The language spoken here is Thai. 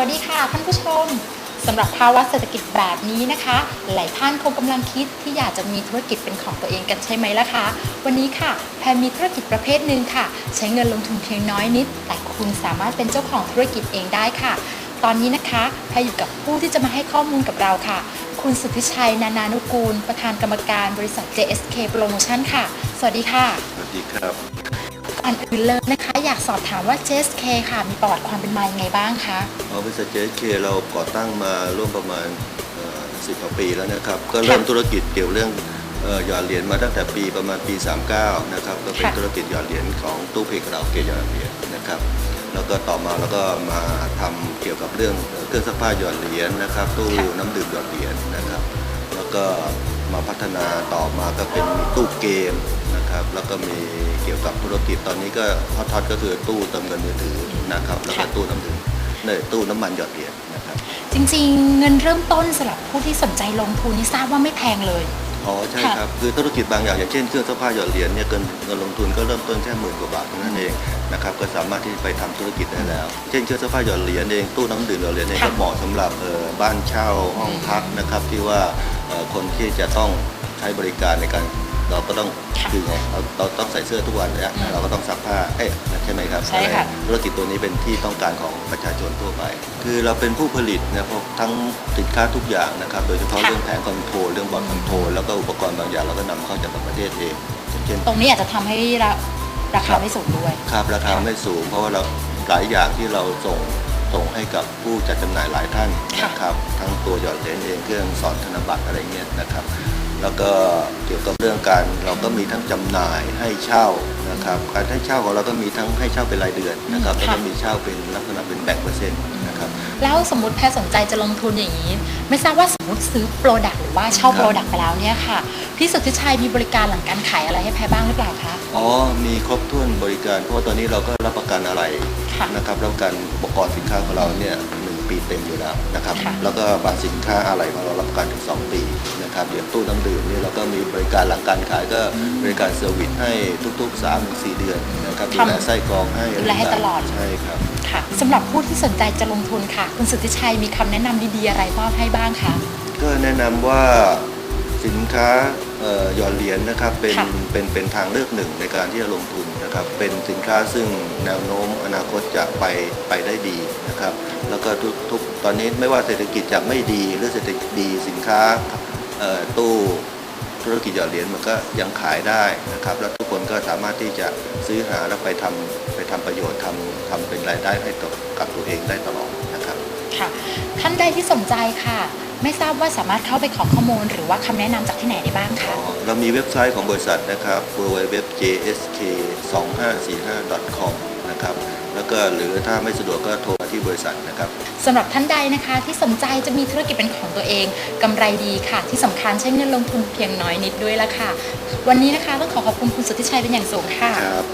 วัสดีค่ะท่านผู้ชมสำหรับภาวะเศรษฐกิจแบบนี้นะคะ หลายท่านคงกำลังคิดที่อยากจะมีธุรกิจเป็นของตัวเองกันใช่ไหมล่ะคะวันนี้ค่ะแพนมีธุรกิจประเภทหนึ่งค่ะ ใช้เงินลงทุนเพียงน้อยนิด แต่คุณสามารถเป็นเจ้าของธุรกิจเองได้ค่ะ ตอนนี้นะคะแพนอยู่กับผู้ที่จะมาให้ข้อมูลกับเราค่ะ คุณสุทธิชัย นานานุกูล ประธานกรรมการบริษัท JSK Promotion ค่ะ สวัสดีค่ะ สวัสดีครับ อนอื่นเลยนะคะ อยากสอบถามว่า JSK ค่ะมีประวัติความเป็นมายังไงบ้างคะบริษัทเจเคเราก่อตั้งมาร่วมประมาณสิบกว่าปีแล้วนะครับ ก็เริ่มธุรกิจเกี่ยวเรื่องเอ่อหยอดเหรียญมาตั้งแต่ปีประมาณปี 39 นะครับ ก็เป็นค่ะธุรกิจหยอดเหรียญของตู้เพลงคาราโอเกะหยอดเหรียญนะครับ แล้วก็ต่อมาแล้วก็มาทำเกี่ยวกับเรื่องเครื่องซักผ้าหยอดเหรียญนะครับ ตู้น้ำดื่มหยอดเหรียญนะครับ แล้วก็มาพัฒนาต่อมาก็เป็นมีตู้เกม นะครับ แล้วก็มีเกี่ยวกับธุรกิจตอนนี้ก็ฮอตทอตก็คือตู้เติมเงินมือถือนะครับแล้วก็ค่ะตู้น้ำดื่มเนี่ยตู้น้ำมันหยอดเหรียญนะครับจริงๆ เงินเริ่มต้นสำหรับผู้ที่สนใจลงทุนนี่ทราบว่าไม่แพงเลย อ๋อใช่ค่ะครับคือธุรกิจบางอย่างอย่างเช่นเครื่องซักผ้าหยอดเหรียญเนี่ยเงินเงินลงทุนก็เริ่มต้นแค่หมื่นกว่าบาทเท่านั้นเองนะครับก็สามารถที่จะไปทำธุรกิจได้แล้ว เช่นเครื่องซักผ้าหยอดเหรียญเองตู้น้ำดื่มหยอดเหรียญเองก็เหมาะสำหรับเอ่อบ้านเช่าห้องพักนะครับที่ว่าเอ่อคนที่จะต้องใช้บริการในการ เราก็ต้องค่ะคือไงเราเราต้องใส่เสื้อทุกวันเลยอะอืมเราก็ต้องซักผ้าเอ๊ะใช่ไหมครับใช่ค่ะธุรกิจตัวนี้เป็นที่ต้องการของประชาชนทั่วไป คือเราเป็นผู้ผลิตนะพวกทั้งสินค้าทุกอย่างนะครับ โดยเฉพาะค่ะเรื่องแผงคอนโทรลเรื่องบอร์ดคอนโทรลแล้วก็อุปกรณ์บางอย่างเราก็นำเข้าจากต่างประเทศเองอย่างเช่นตรงนี้อาจจะทำให้ราราครัคาบไม่สูงด้วย ครับราคาไม่สูง เพราะว่าเราหลายอย่างที่เราส่ง ส่งให้กับผู้จัดจำหน่ายหลายท่านค่ะนะครับทั้งตัวหยอดเหรียญเองเครื่องสอนธนบัตรอะไรเงี้ยนะครับ แล้วก็เกี่ยวกับเรื่องการเราก็มีทั้งจำหน่ายให้เช่านะครับการให้เช่าของเราก็มีทั้งให้เช่าเป็นรายเดือนนะครับแล้วก็มีเช่าเป็นลักษณะเป็นแบ่งเปอร์เซ็นต์นะครับแล้วสมมติแพรสนใจจะลงทุนอย่างนี้ ไม่ทราบว่าสมมติซื้อโปรดักต์หรือว่าเช่าครับโปรดักต์ไปแล้วเนี่ยค่ะ พี่สุทธิชัยมีบริการหลังการขายอะไรให้แพรบ้างหรือเปล่าคะ อ๋อ มีครบถ้วนบริการ เพราะว่าตอนนี้เราก็รับประกันอะไรค่ะนะครับรับประกันอุปกรณ์สินค้าของเราเนี่ยหนึ่งปีเต็มอยู่แล้วนะครับ ค่ะ แล้วก็บางสินค้าอะไรของเรารับประกันถึง 2 ปีนะครับอย่างตู้น้ำดื่มเนี่ยเราก็มีบริการหลังการขายก็บริการเซอร์วิสให้ทุกๆ3-4ถึง4เดือนนะครับดูแลไส้กรองให้ดูแลให้ตลอด ใช่ครับ ค่ะสำหรับผู้ที่สนใจจะลงทุนค่ะ คุณสุทธิชัยมีคำแนะนำดีๆอะไรมอบให้บ้างคะ ก็แนะนำว่าสินค้าเอ่อ หยอดเหรียญนะครับเป็นค่ะเป็นเป็นทางเลือกหนึ่งในการที่จะลงทุนนะครับเป็นสินค้าซึ่งแนวโน้มอนาคตจะไปไปได้ดีนะครับแล้วก็ทุกทุกตอนนี้ไม่ว่าเศรษฐกิจจะไม่ดีหรือเศรษฐกิจดีสินค้าเอ่อตู้ธุรกิจหยอดเหรียญมันก็ยังขายได้นะครับแล้วทุกคนก็สามารถที่จะซื้อหาแล้วไปทำไปทำประโยชน์ทำทำเป็นรายได้ให้กับกับตัวเองได้ตลอดนะครับค่ะท่านใดที่สนใจค่ะ ไม่ทราบว่าสามารถเข้าไปขอข้อมูล หรือว่าคำแนะนำจากที่ไหนได้บ้างคะ เรามีเว็บไซต์ของบริษัทนะครับ www.jsk2545.com นะครับ แล้วก็หรือถ้าไม่สะดวกก็โทรมาที่บริษัทนะครับ สำหรับท่านใดนะคะที่สนใจจะมีธุรกิจเป็นของตัวเองกำไรดีค่ะ ที่สำคัญใช้เงินลงทุนเพียงน้อยนิดด้วยละค่ะ วันนี้นะคะต้องขอขอบคุณคุณสุทธิชัยเป็นอย่างสูงค่ะ ครับ